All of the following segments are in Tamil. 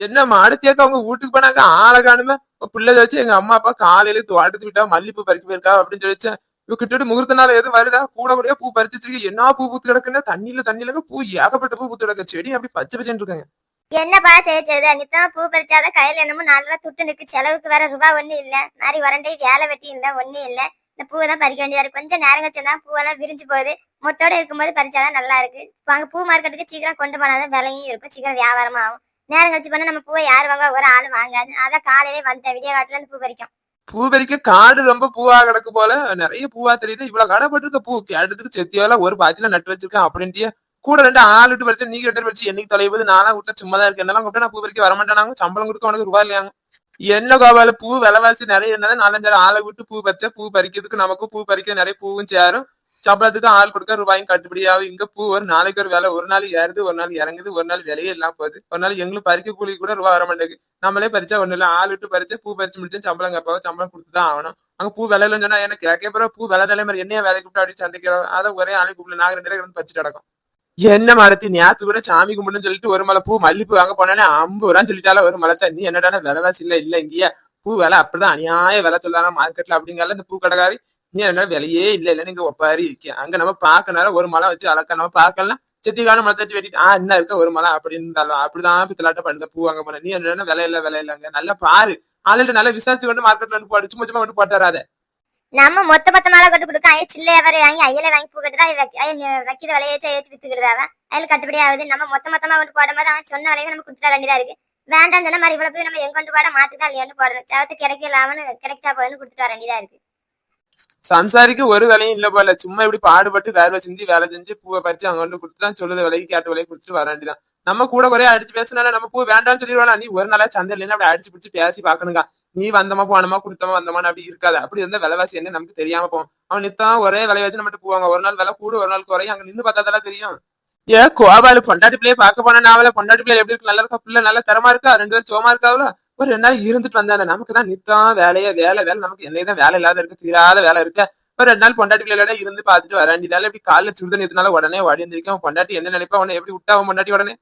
என்ன மாடுத்தியாக்க அவங்க வீட்டுக்கு போனாக்கா ஆளை காணுமே. பிள்ளை வச்சு எங்க அம்மா அப்பா காலையில தோட்டத்து விட்டா மல்லிப்பூ பறிக்க போயிருக்கா அப்படின்னு சொல்லி இவ கிட்ட முகூர்த்த நாள் எதுவும் வருதா? கூட கூட பூ பறிச்சு வச்சிருக்கு. என்ன பூ பூத்து கிடக்குன்னா? தண்ணியில தண்ணியில பூ ஏகப்பட்ட பூ பூத்து கிடக்கு. செடி அப்படி பச்சை பச்சைன்னு இருக்காங்க. என்னப்பா தேய்ச்சது நித்தம் பூ பறிச்சாத கையில என்னமோ நாலு ரூபா துட்டு நிக்கு செலவுக்கு வேற ரூபா ஒண்ணு இல்ல. மாதிரி வரண்டை வேலை வெட்டி இல்ல ஒண்ணு இல்ல. இந்த பூவை தான் பறிக்க வேண்டியதா இருக்கு. கொஞ்சம் நேரம் கழிச்சுதான் பூவெல்லாம் விரிஞ்சு போகுது. மொட்டோட இருக்கும்போது பறிச்சாதான் நல்லா இருக்கு. அங்க பூ மார்க்கெட்டுக்கு சீக்கிரம் கொண்டு போனாதான் விலையும் இருக்கும். சீக்கிரம் வியாபாரமா ஆகும். நேரம் கழிச்சு பண்ண நம்ம பூவை யார் வாங்க ஒரு ஆளு வாங்காது. அதான் காலையிலே வந்துட்டேன் விடிய காலத்துல இருந்து பூ பறிக்கும். பூ பறிக்க காடு ரொம்ப பூவா கிடக்கு போல. நிறைய பூவா தெரியுது. இவ்வளவு கடை பூ. கேட்டதுக்கு செத்தியால ஒரு பாத்தியில நட்டு வச்சிருக்கேன். அப்படின்ட்டு கூட ரெண்டு ஆள் விட்டு பறிச்சு நீங்க ரெண்டு பறிச்சு என்னைக்கு தொலைவது நானா விட்டா சும்மா தான் இருக்கு என்னெல்லாம் கூப்பிட்டு நான் பூ பறிக்க வரமாட்டேனாங்க. சம்பளம் கொடுக்க உனக்கு ரூபாய் இல்லையாங்க. என்ன கோபால பூ விலைவாசி நிறைய இருந்தாலும் நாலஞ்சாறு ஆளை விட்டு பூ பறிச்சா பூ பறிக்கிறதுக்கு நமக்கு பூ பறிக்க நிறைய பூவும் சேரும். சம்பளத்துக்கு ஆள் கொடுக்க ரூபாயும் கட்டுப்படியாகும் இங்க பூ ஒரு நாளைக்கு ஒரு வேலை ஒரு நாள் ஏறுது ஒரு நாள் இறங்குது ஒரு நாள் விலையே எல்லாம் போகுது. ஒரு நாள் எங்களுக்கு பறிக்க கூலி கூட ரூபா வர மாட்டேங்குது. நம்மளே பறிச்சா ஒண்ணு இல்ல. ஆள் விட்டு பறிச்சு பூ பறிச்சு முடிச்சு சம்பளம் கேட்பாங்க. சம்பளம் கொடுத்துதான் ஆகணும். அங்க பூ விலை சொன்னா எனக்கு கேட்க போற பூ விலை தலைமுறை மாதிரி என்னைய வேலைக்கு விட்டு அப்படி சண்டைக்கிறோம் அதை ஒரே ஆளை கூப்பிடல. நாங்க ரெண்டு பேரும் பறிச்சுட்டு நடக்கும் என்ன மரத்தி? நேத்து கூட சாமி கும்பிடுன்னு சொல்லிட்டு ஒரு மலை பூ மல்லிப்பூ வாங்க போனாலே ஐம்பது ரூபான்னு சொல்லிட்டால ஒரு மலை நீ என்னடா விலைவாசி இல்ல இல்ல இங்கேயே. பூ விலை அப்படிதான். அநியாய விலை சொல்லாங்க மார்க்கெட்ல அப்படிங்கல இந்த பூ கடைக்காரி நீ என்ன விலையே இல்ல இல்ல நீங்க ஒப்பாரி இருக்கிய அங்க நம்ம பாக்கனால ஒரு மலை வச்சு அளக்க நம்ம பாக்கலாம் செத்திக்கான மரத்தை வச்சு வெட்டிட்டு ஆஹ் என்ன இருக்க ஒரு மலை அப்படின்னு இருந்தாலும் அப்படிதான் பித்தலாட்ட பண்ணுங்க பூ வாங்க போன நீ என்ன விலை இல்ல விலை இல்லங்க. நல்லா பாரு. ஆளுட்டு நல்லா விசாரிச்சு கொண்டு மார்க்கெட்ல வந்து போடு சும்மா சும்மா கொண்டு போட்டாராத நம்ம மொத்த மொத்த மாலை கட்டு கொடுக்க ஐயா சில்லைய வரை வாங்கி ஐயில வாங்கி பூ கட்டுதான் வைக்கிற விலையை வச்சு ஏச்சு வித்துக்கிடுதாவன் அதில் கட்டுப்படி ஆகுது. நம்ம மொத்த மொத்தமா கொண்டு போடும்போது அவன் சொன்ன விலையை நம்ம கொடுத்துட வேண்டியதா இருக்கு. வேண்டாம் தானே மாதிரி இவ்வளவு போய் நம்ம எங்க கொண்டு போட மாட்டுதான் இல்லையான்னு போடணும். சவத்து கிடைக்கலாமனு கிடைச்சா போதுன்னு கொடுத்துட்டு வர வேண்டியதா இருக்கு. சம்சாரிக்கு ஒரு வேலையும் இல்ல போல. சும்மா இப்படி பாடுபட்டு வேர்வை செஞ்சு வேலை செஞ்சு பூவை பறிச்சு அவங்க வந்து கொடுத்துதான் சொல்லுது. விலைக்கு கேட்ட விலைக்கு கொடுத்துட்டு வர வேண்டியதான் நம்ம கூட குறைய அடிச்சு பேசினால நம்ம பூ வேண்டாம்னு சொல்லிடுவாங்க நீ ஒரு நாளா சந்தை இல்லைன்னா அப்படி அடிச்சு பிடிச்சு பேசி பாக்கணுங்க நீ வந்தமா போனமா கொடுத்தமா வந்தமான அப்படி இருக்காது. அப்படி இருந்தா விலைவாசி என்ன நமக்கு தெரியாம போகும். அவன் நித்தம் ஒரே விலை வச்சு நம்ம போவாங்க. ஒரு நாள் விலை கூட ஒரு நாள் குறையும். அங்க நின்னு பார்த்தாதான் தெரியும். ஏ கோபாலு பொண்டாட்டி பிள்ளைய பார்க்க போன நாவல பொண்டாட்டி பிள்ளை எப்படி இருக்கு? நல்லா இருக்கா? பிள்ளை நல்லா தரமா இருக்கா? ரெண்டு பேரும் சோமா இருக்காவல ஒரு ரெண்டு நாள் இருந்துட்டு வந்தானே நமக்கு தான் நித்தம் வேலையே வேலை வேலை. நமக்கு என்னதான் வேலை இல்லாத இருக்கு தீராத வேலை இருக்கு. ஒரு ரெண்டு நாள் பொண்டாட்டி பிள்ளையோட இருந்து பார்த்துட்டு வர இப்படி காலைல சுடுதண்ணி எத்தனால உடனே ஓடி இருந்திருக்கேன் பொண்டாட்டி என்ன நினைப்பா? உடனே எப்படி விட்டா அவன் பொண்டாட்டி உடனே?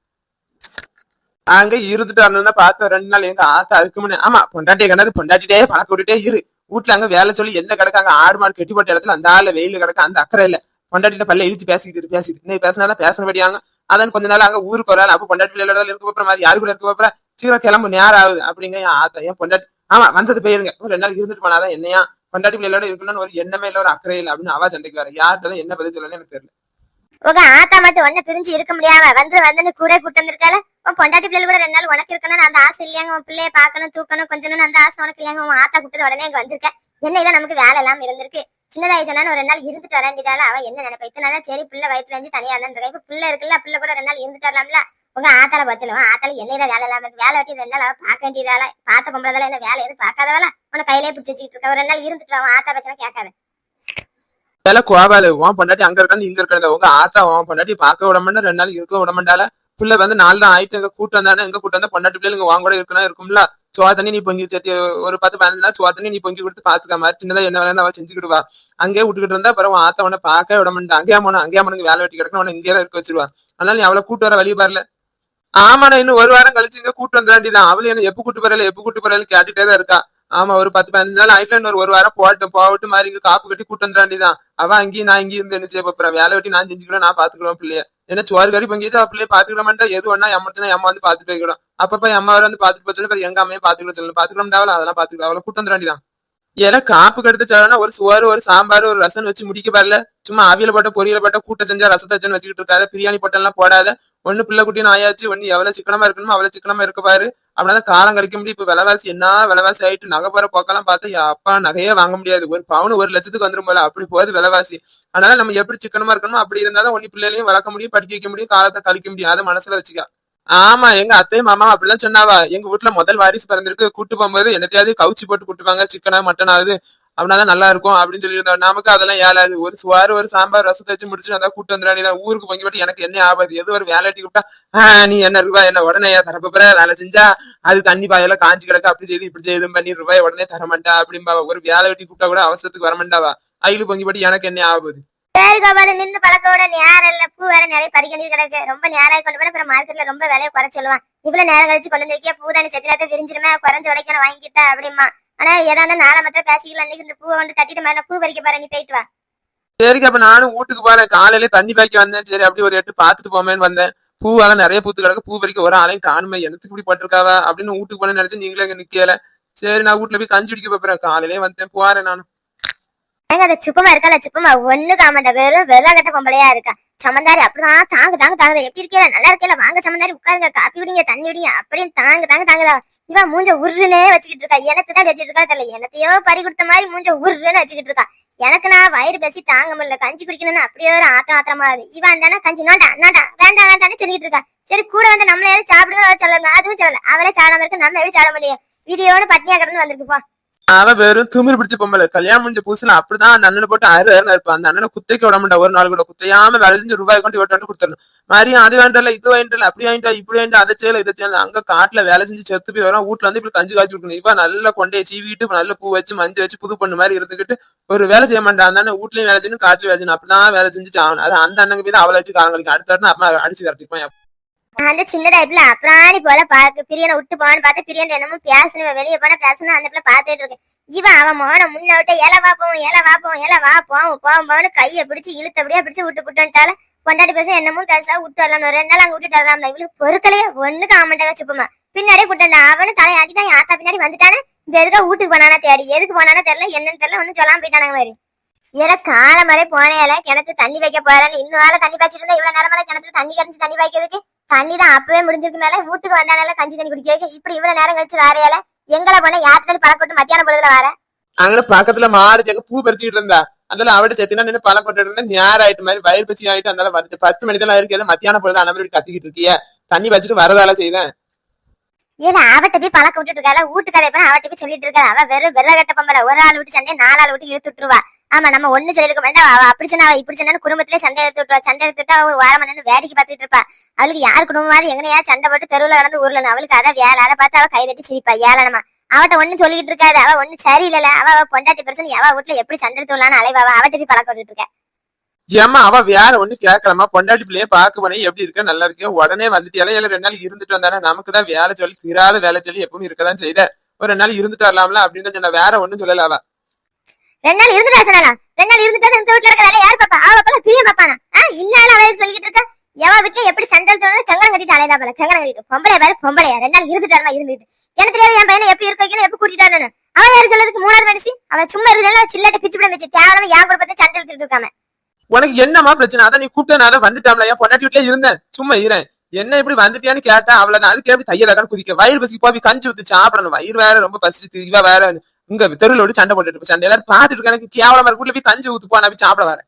அங்க இருந்துட்டு வரணும் பார்த்து ரெண்டு நாள் எங்க ஆத்தா அதுக்கு முன்னே ஆமா பொண்டாட்டி கண்டாது பொண்டாட்டிட்டே பழக்க விட்டுட்டே இரு. வீட்டுல அங்க வேலை சொல்லி என்ன கிடக்காங்க? ஆடு மாடு கட்டி போட்ட இடத்துல அந்த ஆள் வெயில் கிடக்க அந்த அக்கறை இல்ல. பொண்டாட்டிட்ட பல்ல இழிச்சு பேசிக்கிட்டு இரு, பேசிக்கிட்டு. நீ பேசினாதான் பேசுறபடியாங்க அதான் கொஞ்ச நாள் அங்க ஊருக்கு வராது அப்ப பொண்டாட்டி பிள்ளையோட இருக்க போற மாதிரி யாரு கூட இருக்க போற சீக்கிரம் கிளம்பு நேரம் ஆகுது? அப்படிங்க என் ஆத்தா என் பொண்டாட்டி. ஆமா வந்தது போயிருங்க. ஒரு ரெண்டு நாள் இருந்துட்டு போனாதான் என்னையா பொண்டாட்டி பிள்ளையோட இருக்கணும்னு ஒரு எண்ணமே இல்ல ஒரு அக்கறை இல்லை அப்படின்னு அவா சண்டைக்கு வர. யார்கிட்ட என்ன பதில் சொல்லணும்னு எனக்கு தெரியல. உங்க ஆத்தா மட்டும் ஒன்ன பிரிஞ்சு இருக்க முடியாம வந்து வந்துன்னு கூட கூட்டு வந்திருக்கால உன் பொண்டாட்டி பிள்ளை கூட ரெண்டு நாள் உனக்கு இருக்கணும்னு அந்த ஆசை இல்லையாங்க? உன் பிள்ளைய பார்க்கணும் தூக்கணும் கொஞ்சம் அந்த ஆசை உனக்கு இல்லையாங்க? உன் ஆத்தா கூப்பிட்டு உடனே இங்க வந்திருக்க. என்ன இதான் நமக்கு வேலை எல்லாம் இருந்திருக்கு? சின்னதாயிட்டானு ஒரு ரெண்டு நாள் இருந்துட்டு வர வேண்டியதால அவ என்ன நினைப்பா? இத்தனை சரி பிள்ளை வயிற்றுல இருந்து தனியா இருந்தா இப்ப பிள்ளை இருக்குல்ல பிள்ளை கூட ரெண்டு நாள் இருந்துட்டு வரலாம்ல. உங்க ஆத்தால பச்சலும் ஆத்தால என்ன வேலை இல்லாம இருக்கு. வேலை வெட்டி ரெண்டு நாள் அவ பார்க்க வேண்டியதால பார்த்த பொம்பளதால என்ன வேலை எதுவும் பார்க்காதவள உன கையிலே பிடிச்சி வச்சுக்கிட்டு இருக்க. ஒரு ரெண்டு நாள் இருந்துட்டு அவன் ஆத்தா பச்சனை கேட்காத. வேலை கோவால உன் பொண்டாட்டி அங்க இருக்கான்னு இங்க இருக்கிறத உங்க ஆத்தா உன் பொண்டாட்டி பார்க்க விட மாட்டா ரெண்டு நாள் இருக்க விட மாட்டால பிள்ளை வந்து நாலு தான் ஆயிட்டு எங்க கூட்டம் தானே எங்க கூட்டம் வந்தா பொண்டாட்டி பிள்ளைங்க வாங்க கூட இருக்கணும் இருக்கும்ல. சுவா தண்ணி நீ பொங்கி சேர்த்து ஒரு பத்து பதினஞ்சு நாள் சுவா தண்ணி நீ பொங்கி கொடுத்து பாத்துக்க மாதிரி சின்னதா என்ன வேலை அவ செஞ்சுக்கிடுவா அங்கேயே விட்டுக்கிட்டு இருந்தா அப்புறம் உன் ஆத்தா உன்னை பார்க்க விட மாட்டா அங்கேயா போனா அங்கேயா போனங்க வேலை வெட்டி கிடக்கணும் உன்னை இங்கேயே இருக்க வச்சிருவா. அதனால நீ அவளை கூட்டு வர வழி பாருல. ஆமாண்ணா இன்னும் ஒரு வாரம் கழிச்சு இங்க கூட்டு வந்துடாண்டிதான் அவளும் என்ன எப்ப கூட்டு போறல எப்ப கூட்டு போறல கேட்டுட்டே தான் இருக்கா. ஆமா ஒரு பத்து பதினஞ்சு நாள் ஆயிட்டு இன்னொரு ஒரு வாரம் போகட்டும் போகட்டு மாதிரி இங்க காப்பு கட்டி கூட்டு வந்துடாண்டிதான் அவ அங்கேயும் நான் இங்கேயும் இருந்து என்ன செய்ய போறேன் வேலை வெட்டி நான் செஞ்சுக்கிறோம் நான் பாத்துக்கிறோம் பிள்ளைய. என்ன சோறு கறி பொங்கிச்சு பிள்ளைய பாத்துக்கிறோம்ட்டா எது ஒண்ணா எம்மச்சுனா அம்மா வந்து பாத்துட்டு போய்க்கிறோம். அப்பப்ப எம்மா வர வந்து பாத்துட்டு போச்சு எங்க அம்மையும் பாத்துக்கிறோம் சொல்லணும் பாத்துக்கிறோம் தேவை அதெல்லாம் பாத்துக்கிறோம் அவளை கூட்டு வந்துட ஏன்னா காப்பு கெடுத்து சாப்பிடனா ஒரு சோறு ஒரு சாம்பார் ஒரு ரசம் வச்சு முடிக்க பாருல. சும்மா அவியல போட்ட பொரியல போட்ட கூட்ட செஞ்சா ரசத்தை வச்சுன்னு வச்சுக்கிட்டு இருக்காத. பிரியாணி போட்டெல்லாம் போடாத. ஒன்னு பிள்ளை குட்டின்னு ஆயாச்சு ஒன்னு எவ்வளவு சிக்கனமா இருக்கணுமோ அவ்வளவு சிக்கனமா இருக்க பாரு. அப்படின்னா காலம் கழிக்க முடியும் இப்ப விலைவாசி என்ன விலைவாசி ஆயிட்டு நகை போற போக்கெல்லாம் பார்த்தா அப்பா நகையே வாங்க முடியாது. ஒரு பவுன் ஒரு லட்சத்துக்கு வந்துரும் போல. அப்படி போகுது விலைவாசி. அதனால நம்ம எப்படி சிக்கனமா இருக்கணுமோ அப்படி இருந்தாதான் ஒண்ணு பிள்ளைகளையும் வளர்க்க முடியும் படிக்க வைக்க முடியும் காலத்தை கழிக்க முடியும். அதை மனசுல வச்சுக்க. ஆமா எங்க அத்தையும் மாமா அப்படிலாம் சொன்னாவா? எங்க வீட்டுல முதல் வாரிசு பிறந்திருக்கு. கூட்டு போகும்போது என்னத்தையாவது கவுச்சி போட்டு கூட்டுவாங்க. சிக்கனா மட்டன் ஆகுது அப்படின்னா நல்லா இருக்கும் அப்படின்னு சொல்லியிருந்தோம் நமக்கு அதெல்லாம் ஏழாது ஒரு சுவாறு ஒரு சாம்பார் ரசத்தை வச்சு முடிச்சு அதான் கூட்டு நீ ஊருக்கு பொங்கி போட்டு எனக்கு என்ன ஆகாது எது ஒரு வேலை வெட்டி கூப்பிட்டா ஆஹ் நீ என்ன ரூபாய் என்ன உடனே தரப்போற வேலை செஞ்சா அது தண்ணி பாயெல்லாம் காஞ்சி கிடக்கு அப்படி செய்து இப்படி செய்து பண்ணி ரூபாய் உடனே தர மாட்டா அப்படிம்பா ஒரு வேலை வெட்டி கூப்பிட்டா கூட அவசரத்துக்கு வர மாட்டாவா அயிலு பொங்கி போட்டு எனக்கு என்ன ஆகுது? சரி கோபால நின்னு பழக்கோட நேரம் இல்ல பூ வேற நிறைய பறிக்கணி கிடக்கு ரொம்ப நேரம் கொண்டு போய் அப்புறம் மார்க்கெட்ல ரொம்ப விலையை குறைச்சிடுவான் இவ்வளவு நேரம் கழிச்சு கொண்டு வந்து பூதானி சத்திரத்தை விரிஞ்சிருமே குறைஞ்ச விலைக்கு வாங்கிட்டா அப்படிமா ஆனா ஏதாவது நாளை மாத்திரம் பேசிக்கலாம். அன்னைக்கு இந்த பூவை வந்து தட்டிட்டு மாதிரி பூ பறிக்க போறேன். நீ போயிட்டு வா. சரிக்கா அப்ப நானும் வீட்டுக்கு போறேன். காலையில தண்ணி பாய்க்க வந்தேன். சரி அப்படி ஒரு எட்டு பாத்துட்டு போமேன்னு வந்தேன். பூவெல்லாம் நிறைய பூத்து கிடக்கு. பூ பறிக்க ஒரு ஆளையும் காணுமே. எனக்கு இப்படி பட்டிருக்காவ? அப்படின்னு வீட்டுக்கு போனேன்னு நினைச்சு நீங்களே இங்க நிக்கல. சரி நான் வீட்டுல போய் கஞ்சி குடிக்க போறேன். காலையிலே வந்தேன். போறேன் நானும் அந்த சுப்பமா இருக்கல சுப்பமா? ஒண்ணு காமண்ட வெறும் வெறும் கட்ட பொம்பளையா இருக்கா? சமந்தாரி அப்படிதான். தாங்க தாங்க தாங்க. எப்படி இருக்கீல நல்லா இருக்கல வாங்க சமந்தாரி உட்காருங்க. காப்பி விடுங்க தண்ணி விடுங்க அப்படின்னு தாங்கு தாங்க தாங்குதா இவன் மூஞ்ச உருன்னே வச்சுக்கிட்டு இருக்கா. எனக்கு தான் வச்சுட்டு இருக்கா தெரியல. எனத்தையோ பறி கொடுத்த மாதிரி மூஞ்ச உருன்னு வச்சுக்கிட்டு இருக்கா. எனக்கு நான் வயிறு பேசி தாங்க முடியல. கஞ்சி குடிக்கணும்னு அப்படியே ஒரு ஆத்திரம் ஆத்திரமா இருக்கு. இவன் தானே கஞ்சி? நோண்டா நோண்டா வேண்டாம் வேண்டாம்னு சொல்லிட்டு இருக்கா. சரி கூட வந்து நம்மள ஏதாவது சாப்பிடுங்க சொல்லல. அதுவும் சொல்லல. அவளே சாடாம இருக்கு நம்ம எப்படி சாட முடியும்? விதியோட பட்னியா கிடந்து வந்திருக்கு. போ. அவ வெறும் திமிர் பிடிச்ச பொம்பளை. கல்யாணம் முடிஞ்ச புதுசுல அப்படிதான் அந்த அண்ணனை போட்டு அரு அருன்னு இருப்பான். அந்த அண்ணனை குத்தைக்கு விட மாட்டா ஒரு நாள் கூட குத்தையாம விளைஞ்சு ரூபாய் கொண்டு இவட்டு கொடுத்துடணும். மாதிரி அது வேண்டல இது வேண்டல அப்படி வேண்டாம் இப்படி வேண்டாம் அதை செய்யல இதை செய்யல. அங்க காட்டுல வேலை செஞ்சு செத்து போய் வரும் வீட்டுல வந்து இப்படி கஞ்சி காய்ச்சி கொடுக்கணும். இவ நல்லா கொண்டே சீவிட்டு நல்ல பூ வச்சு மஞ்சள் வச்சு புது பொண்ணு மாதிரி இருந்துகிட்டு ஒரு வேலை செய்ய மாட்டான். அந்த அண்ணன் வீட்லயும் வேலை செய்யணும் காட்டுலயும் வேலை செய்யணும். அப்படிதான் வேலை செஞ்சு ஆகணும். அது அந்த அண்ணங்க போய் அவளை வச்சு காலங்களுக்கு அடுத்த அப்பா அடிச்சு கட்டிப்பான் அந்த சின்ன டைப்ல அப்புறாணி போல பாக்கு பிரியனை விட்டு போவான்னு பார்த்து பிரியன் என்னமோ பேசணும் வெளியே போனா பேசணும் அந்த பிள்ளை பார்த்துட்டு இருக்கேன் இவன் அவன் மோன முன்ன விட்டு இலை வாப்போம் இலை வாப்போம் வா வாப்போம் வா போவோம் போவோம் கையை பிடிச்சு இழுத்தபடியா பிடிச்சு விட்டு விட்டுட்டால கொண்டாடி பேச என்னமோ பேசா விட்டு வரலாம் ஒரு ரெண்டு நாள் அங்க விட்டுட்டு வரலாம் இவளுக்கு பொருட்களையே ஒண்ணுக்கு ஆமண்டாக சுப்பமா பின்னாடியே விட்டுடா அவனு தலையாட்டிட்டான் என் ஆத்தா பின்னாடி வந்துட்டானே இப்ப எதுக்கா வீட்டுக்கு போனானா தேடி எதுக்கு போனானா தெரியல என்னன்னு தெரியல ஒன்னும் சொல்லாம போயிட்டானுங்க மாதிரி ஏன்னா காலம் வரை போனேல கிணத்து தண்ணி வைக்க போறேன்னு இன்னும் வேலை தண்ணி பாய்ச்சிட்டு இருந்தா இவ்வளவு நேரம் கிணத்துல தண்ணி கிடைச்சி தண்ணி வைக்கிறதுக்கு தண்ணி தான் அப்பவே முடிஞ்சிருக்குனால வீட்டுக்கு வந்தானால கஞ்சி தண்ணி குடிக்கிறதுக்கு இப்படி இவ்வளவு நேரம் கழிச்சு வேறையால எங்களை போன யாத்திரை பழக்கொட்டு மத்தியான பொழுதுல வர? அங்க பக்கத்துல மாடு ஜெக பூ பறிச்சுட்டு இருந்தா. அதனால அவட்ட செத்தினா நின்று பழம் கொண்டு இருந்தா நேரம் ஆயிட்டு மாதிரி வயிறு பசி ஆயிட்டு அதனால வந்து பத்து மணிக்கு எல்லாம் இருக்கு மத்தியான பொழுது அந்த மாதிரி கத்திக்கிட்டு இருக்கிய. தண்ணி வச்சுட்டு வரதால செய்தேன். ஏல அவட்ட போய் பழக்க விட்டுட்டு இருக்கால வீட்டுக்கார அப்புறம் அவட்ட போய் சொல்லிட்டு இருக்கா அவ வெறும் வெற கட்ட பொம்பளை. ஒரு ஆள் விட்டு சண்டை நாலு ஆள் விட்டு இழுத்து விட்டுருவா ஆமா நம்ம ஒண்ணு சொல்லிருக்க வேண்டாம் அவ அப்படி சொன்னா இப்படி சொன்னா குடும்பத்திலே சண்டை எடுத்து சண்டை எடுத்து விட்டா அவ ஒரு வாரம் நின்று வேடிக்கை பார்த்துட்டு இருப்பா. அவளுக்கு யார் குடும்பமாவது எங்கனையா சண்டை போட்டு தெருவுல கடந்து ஊர்ல அவளுக்கு அதான் வேலை. அதை பார்த்து அவ கை தட்டி சிரிப்பா. ஏளனமா. அவட்ட ஒண்ணு சொல்லிட்டு இருக்காது. அவ ஒண்ணு சரியில்லைல. அவ அவ பொண்டாட்டி பிரச்சனை அவ வீட்டுல எப்படி சண்டை எடுத்து விடலான்னு அலைவாவா அவட்ட போய் பழக்க விட்டுட்டு இருக்க. ஏமா அவ வேற ஒண்ணு கேட்கலாமா பொண்டாட்டி பிள்ளைய பாக்க போனே எப்படி இருக்க? நல்லா இருக்கு உடனே வந்துட்டு இல்ல ரெண்டு நாள் இருந்துட்டு வந்தானே? நமக்கு தான் வேலை சொல்லி தீராத வேலை சொல்லி எப்பவும் இருக்கதான் செய்த. ஒரு ரெண்டு நாள் இருந்துட்டு வரலாம்ல அப்படின்னு தான் சொன்ன வேற ஒண்ணும் சொல்லல அவ. ரெண்டு நாள் இருந்துட்டா சொன்னாலாம் ரெண்டு நாள் இருந்துட்டா இந்த வீட்டுல இருக்க வேலை யார் பாப்பா அவ பாப்பா பிரியம் பாப்பானா ஆ இன்னால அவ சொல்லிக்கிட்டு இருக்க? எவ வீட்டுல எப்படி சண்டை தோணுது சங்கரம் கட்டிட்டு அலையதா போல? சங்கரம் கட்டிட்டு. பொம்பளை வேற பொம்பளையா. ரெண்டு நாள் இருந்துட்டு இருந்துட்டு. எனக்கு தெரியாது என் பையனை எப்ப இருக்க வைக்கணும் எப்ப கூட்டிட்டு அவன் யாரு சொல்லதுக்கு மூணாவது மனுஷி. அவன் சும்மா இருக்கிறதுல சில்லட்டை பிச்சு பிடி வச்சு தேவையில்லாம என் குடும்பத்தை சண்டை எடுத்துட்டு இருக்காம. உனக்கு என்னமா பிரச்சனை? அதான் நீ கூப்பிட்டேன் அதான் வந்துட்டாம்ல என் பொண்டாட்டி வீட்டுல இருந்தேன். சும்மா இருந்தேன் என்ன இப்படி வந்துட்டியான்னு கேட்டா அவ்வளவுதான். அதுக்கு எப்படி தையல குதிக்க? வயிறு பசி போய் கஞ்சி ஊத்து சாப்பிடணும். வயிறு வேற ரொம்ப பசிச்சு இவ வேற இங்க தெருவில் விட்டு சண்டை போட்டுட்டு சண்டை எல்லாரும் பாத்துட்டு எனக்கு கேவலமா இருக்கு. வீட்டுல போய் கஞ்சி ஊத்து நான் போய் சாப்பிட வரேன்.